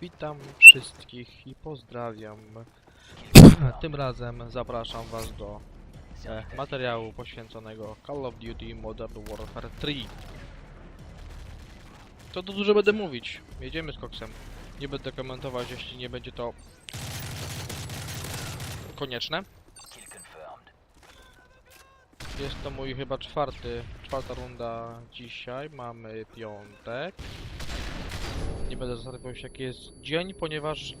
Witam wszystkich i pozdrawiam. Tym razem zapraszam was do e, materiału poświęconego Call of Duty Modern Warfare 3. To tu dużo będę mówić. Jedziemy z koksem. Nie będę komentować, jeśli nie będzie to konieczne. Jest to mój chyba czwarty, czwarta runda dzisiaj. Mamy piątek. Nie będę zastanawiał się jaki jest dzień, ponieważ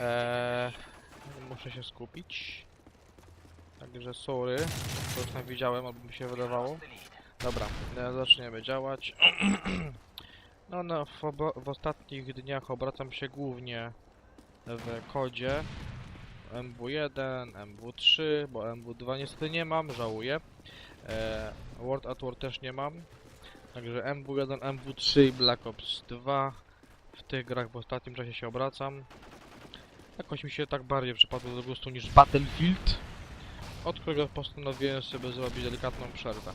eee, muszę się skupić. Także sorry, to już tam widziałem, albo mi się wydawało. Dobra, e, zaczniemy działać. No, no w, w ostatnich dniach obracam się głównie w kodzie MW1, MW3, bo MW2 niestety nie mam, żałuję. E, World at War też nie mam. Także MW1, MW3 i Black Ops 2 w tych grach w ostatnim czasie się obracam. Jakoś mi się tak bardziej przypadło do gustu niż Battlefield, od którego postanowiłem sobie zrobić delikatną przerwę.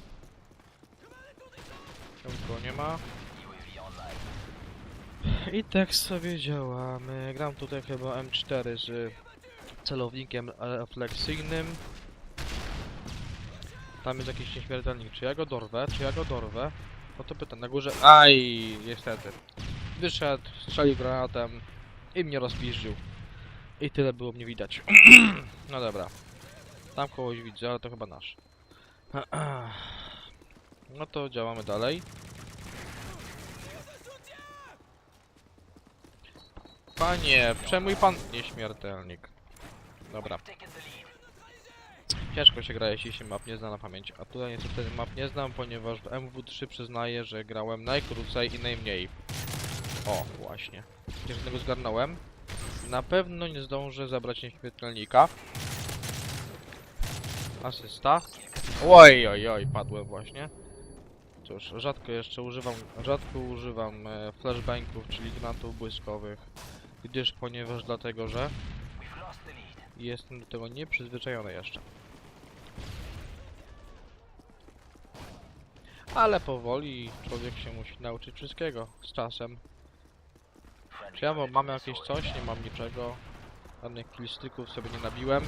Go nie ma. I tak sobie działamy. Gram tutaj chyba M4 z celownikiem refleksyjnym. Tam jest jakiś nieśmiertelnik. Czy ja go dorwę? Czy ja go dorwę? No to pytam na górze. Aj, niestety. Wyszedł, strzelił granatem i mnie rozpiździł. I tyle było mnie widać. no dobra. Tam kogoś widzę, ale to chyba nasz. no to działamy dalej. Panie, przemój pan nieśmiertelnik. Dobra. Ciężko się gra, jeśli się map nie zna na pamięć. A tutaj niestety map nie znam, ponieważ w MW3 przyznaję, że grałem najkrócej i najmniej. O, właśnie. Chociaż jednego zgarnąłem. Na pewno nie zdążę zabrać nieśmiertelnika. Asysta. Oj, oj, oj, padłem właśnie. Cóż, rzadko jeszcze używam, rzadko używam e, flashbangów, czyli granatów błyskowych. Gdyż, ponieważ dlatego, że jestem do tego nieprzyzwyczajony jeszcze. Ale powoli człowiek się musi nauczyć wszystkiego z czasem. Czy ja mam, mam jakieś coś? Nie mam niczego. Żadnych killstyków sobie nie nabiłem.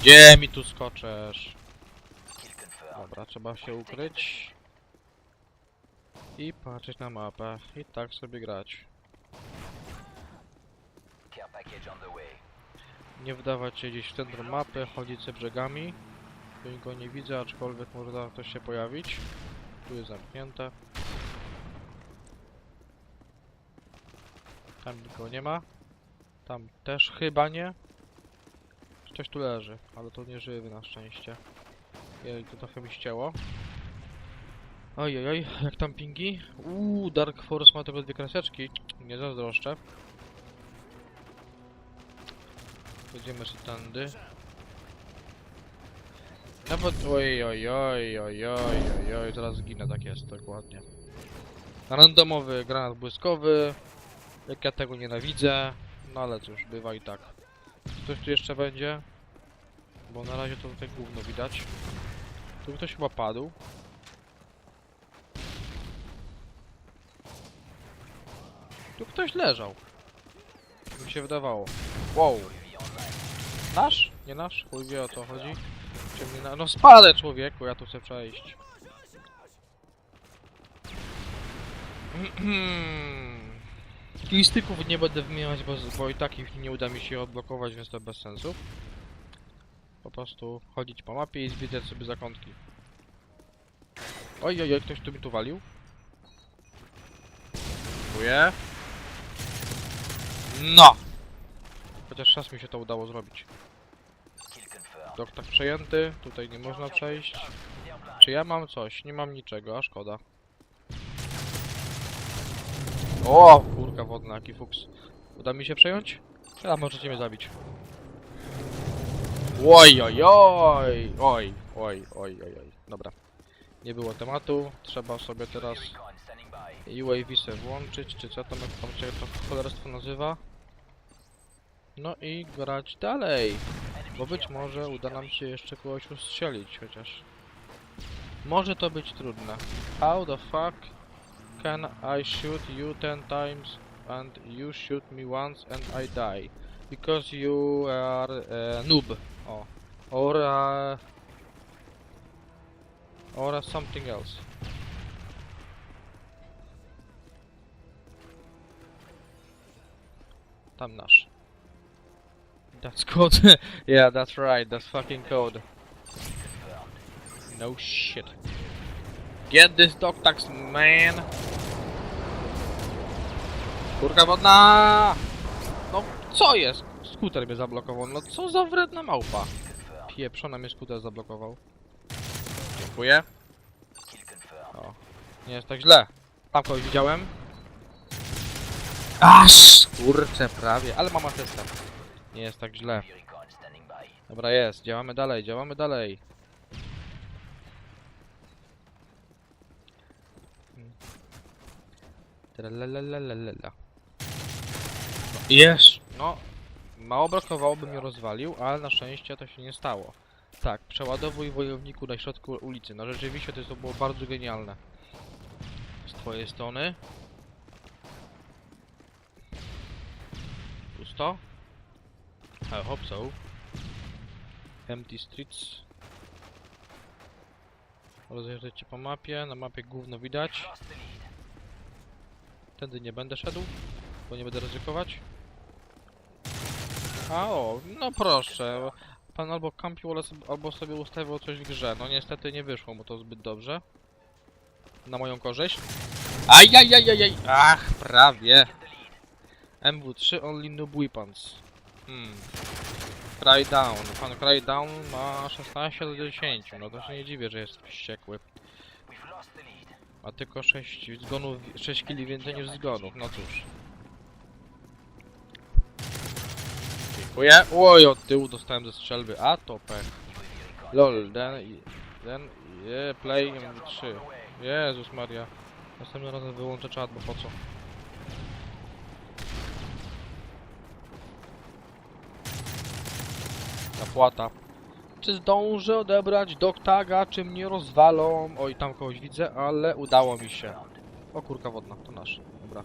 Gdzie mi tu skoczesz? Dobra, trzeba się ukryć. I patrzeć na mapę. I tak sobie grać. Nie wdawać się gdzieś w centrum mapy, chodzić brzegami. Nikogo nie widzę, aczkolwiek może zaraz ktoś się pojawić. Tu jest zamknięte. Tam nikogo nie ma. Tam też chyba nie. Coś tu leży, ale to nie żywy na szczęście. Jej, to trochę mi ścięło. Oj, oj, oj, jak tam pingi? Uuu, Dark Force ma tylko dwie kreseczki. Nie zazdroszczę. Będziemy sobie tędy. Nawet, oj, oj, oj, oj, oj, oj, oj, zaraz zginę, tak jest, dokładnie. Randomowy granat błyskowy. Jak ja tego nienawidzę. No ale cóż, bywa i tak. Ktoś tu jeszcze będzie? Bo na razie to tutaj gówno widać. Tu ktoś chyba padł. Tu ktoś leżał. Mi się wydawało. Wow. Nasz? Nie nasz? Chuj wie o co chodzi. Na... No spadę człowieku, ja tu chcę przejść. Listyków nie będę wymieniać, bo, bo i tak ich nie uda mi się odblokować, więc to bez sensu. Po prostu chodzić po mapie i zwiedzać sobie zakątki. Oj, oj, oj, ktoś tu mi tu walił. Dziękuję. No! Chociaż raz mi się to udało zrobić. Dok tak przejęty, tutaj nie można przejść. Czy ja mam coś? Nie mam niczego, a szkoda. O, kurka wodna, jaki fuks. Uda mi się przejąć? A możecie mnie zabić. Oj, oj, oj, oj, oj, oj, oj, oj. Dobra. Nie było tematu, trzeba sobie teraz UAV sobie włączyć, czy co tam, jak tam się to cholerstwo nazywa. No i grać dalej. Bo być może uda nam się jeszcze kogoś ustrzelić, chociaż... Może to być trudne. How the fuck can I shoot you ten times and you shoot me once and I die? Because you are uh, noob. Or uh, or uh, something else. Tam nasz. That's code. yeah, that's right. That's fucking code. No shit. Get this dog tax, man. Kurka wodna! No co jest? Skuter mnie zablokował. No co za wredna małpa. Pieprzona mnie skuter zablokował. Dziękuję. O. Nie jest tak źle. Tam kogoś widziałem. Aż! Kurczę, prawie. Ale mam asystę. Nie jest tak źle. Dobra, jest. Działamy dalej, działamy dalej. Tralalalala. No, Jest! No, mało brakowało, by mnie rozwalił, ale na szczęście to się nie stało. Tak, przeładowuj wojowniku na środku ulicy. No rzeczywiście to, to było bardzo genialne. Z twojej strony. Pusto? I hope so. Empty streets. Rozjeżdżać się po mapie. Na mapie gówno widać. Wtedy nie będę szedł, bo nie będę ryzykować. A o, no proszę. Pan albo kampił, albo sobie ustawiał coś w grze. No niestety nie wyszło mu to zbyt dobrze. Na moją korzyść. Ajajajajaj! Ach, prawie. MW3 only noob weapons. Hmm. Cry down. Pan Cry down ma 16 do 10. No to się nie dziwię, że jest wściekły. Ma tylko 6 zgonów, 6 kili więcej niż zgonów. No cóż. Dziękuję. Oj, od tyłu dostałem ze strzelby. A to pech. Lol, ten, ten, je, play M3. Jezus Maria. Następnym razem wyłączę czat, bo po co? Zapłata. Czy zdążę odebrać doktaga, czy mnie rozwalą? Oj, tam kogoś widzę, ale udało mi się. O kurka wodna, to nasz. Dobra.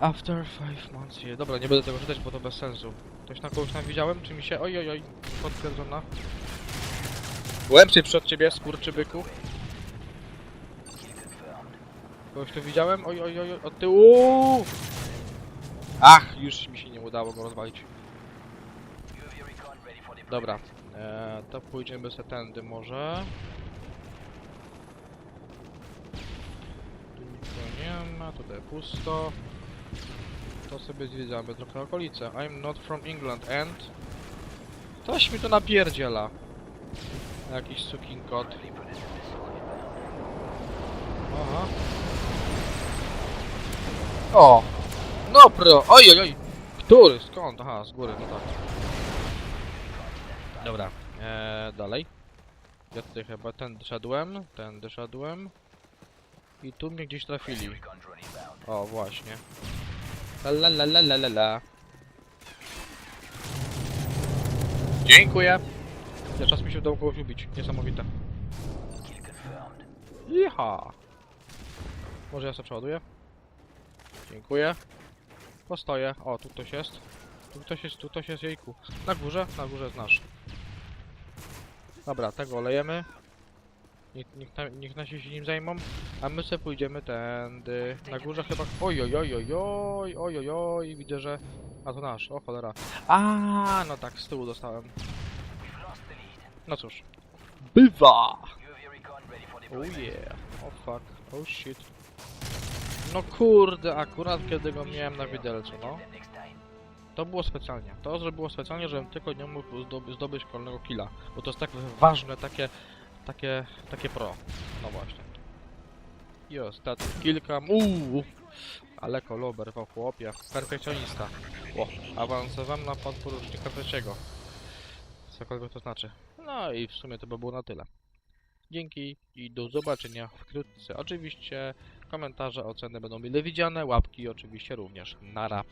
After five months, yeah. Dobra, nie będę tego czytać, bo to bez sensu. Ktoś na kogoś tam widziałem? Czy mi się... Oj, oj, oj. Potwierdzona. Byłem od ciebie, skurczybyku. Kogoś tu widziałem? Oj, oj, oj, od tyłu! Ach, już mi się nie udało go rozwalić. Dobra, e, to pójdziemy se tędy może. Tu nikogo nie ma, tutaj pusto. To sobie zwiedzamy trochę okolice. I'm not from England and... Ktoś mi tu napierdziela. Jakiś sukin kot. Aha. O! No pro! Oj, oj, oj! Który? Skąd? Aha, z góry, no tak. Dobra, eee, dalej. Ja tutaj chyba tędy szedłem, tędy szedłem. I tu mnie gdzieś trafili. O, właśnie. La la la la la la. Dziękuję. Ja czas mi się udało kogoś ubić. Niesamowite. Iha. Może ja sobie przeładuję? Dziękuję. Postoję. O, tu ktoś jest. Tu ktoś jest, tu ktoś jest, jejku. Na górze? Na górze jest nasz. Dobra, tego olejemy. Niech, niech, niech nasi się nim zajmą. A my sobie pójdziemy tędy. Na górze chyba... Oj, oj, oj, oj, oj, oj, oj, oj, widzę, że... A to nasz, o cholera. A, no tak, z tyłu dostałem. No cóż. Bywa! Oh yeah. Oh fuck. Oh shit. No kurde, akurat kiedy go miałem na widelcu, no. To było specjalnie. To zrobiło specjalnie, żebym tylko nie mógł zdoby, zdobyć kolejnego killa. Bo to jest tak ważne, takie, takie, takie pro. No właśnie. I ostatni kilka. Uuu! Ale kolober w chłopie. Perfekcjonista. O, awansowałem na podporucznika trzeciego. Cokolwiek to znaczy. No i w sumie to by było na tyle. Dzięki i do zobaczenia wkrótce. Oczywiście komentarze, oceny będą mile widziane, łapki oczywiście również. Nara.